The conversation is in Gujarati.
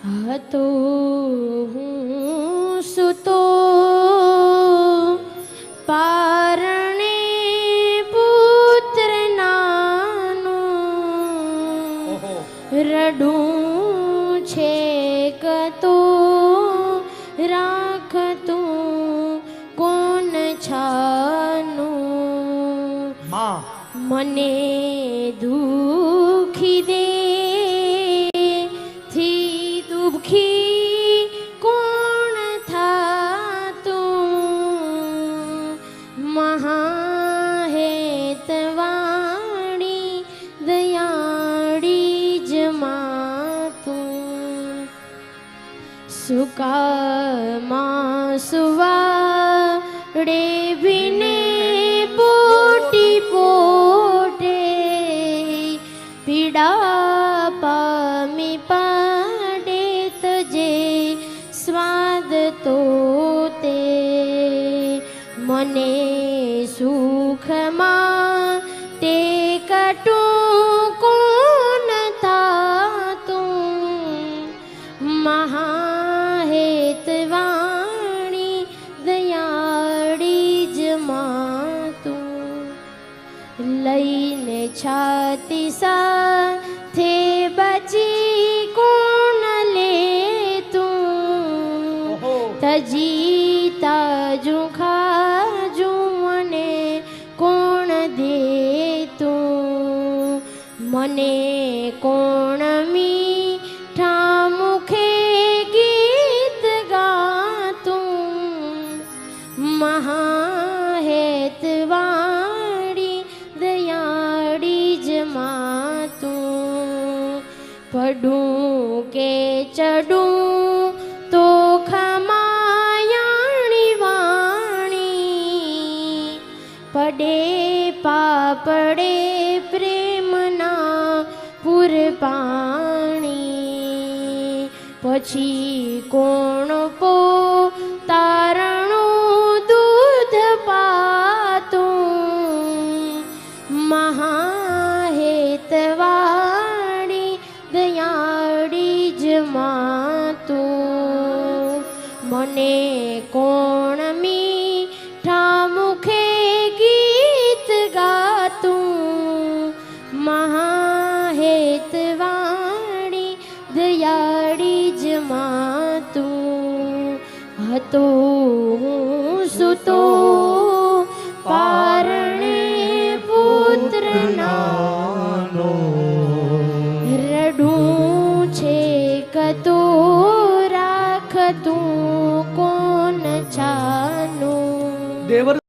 હતો હું સુતો પારણે પુત્ર નાનો રડું છે કતો રાખતું કોણ છાનું? મને દુખી સુકામાં સુવાડે ભીને પોટી પોટે પીડા પામી પાડે તજે સ્વાદ તો તે મને સુખમાં તે કટું કોણ થાતું મહાહેતવાણી લઈને છાતી સાથે બચી કોણ લેતું ઓહો તજી તાજુ ખાજુ મને કોણ દેતું મને કોણ મીઠા મુખે પડું કે ચડું તો ખમાયાણી વાણી પડે પાપડે પ્રેમના પૂર પાણી પછી કોણ પો મને કોણ મીઠા મુખે ગીત ગાતું? મહાહેતવાળી દયાળી જમાતું હતો હું સુતો રાખતું કોણ છાનું દેવર